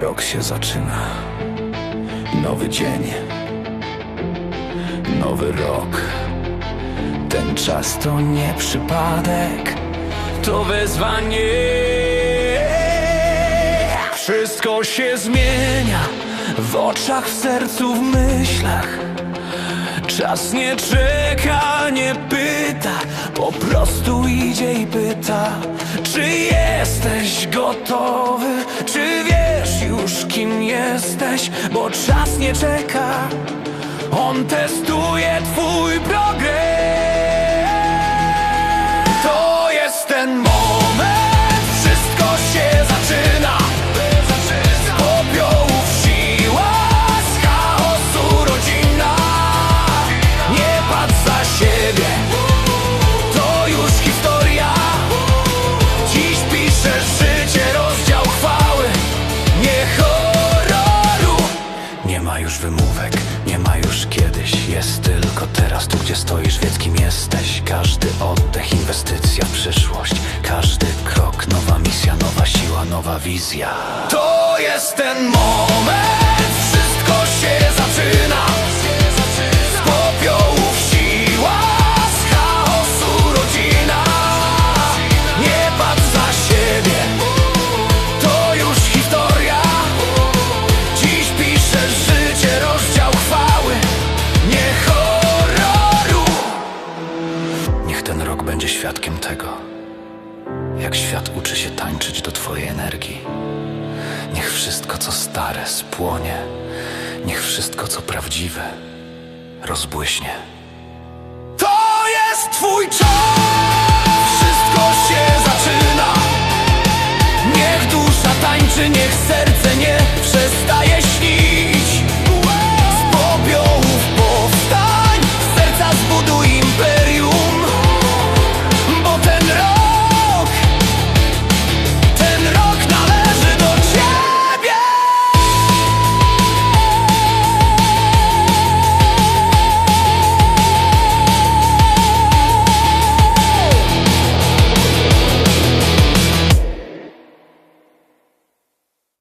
Rok się zaczyna. Nowy dzień. Nowy rok. Ten czas to nie przypadek. To wezwanie. Wszystko się zmienia. W oczach, w sercu, w myślach. Czas nie czeka, nie pyta, po prostu idzie i pyta, czy jesteś gotowy, czy jesteś, bo czas nie czeka, on testuje twój już wymówek, nie ma już kiedyś. Jest tylko teraz, tu gdzie stoisz, wiedz kim jesteś. Każdy oddech, inwestycja w przyszłość. Każdy krok, nowa misja, nowa siła, nowa wizja. To jest ten moment, wszystko się zaczyna Niech ten rok będzie świadkiem tego, jak świat uczy się tańczyć do Twojej energii. Niech wszystko, co stare, spłonie. Niech wszystko, co prawdziwe, rozbłyśnie. To jest Twój czas! Wszystko się zaczyna. Niech dusza tańczy, niech serce nie przestaje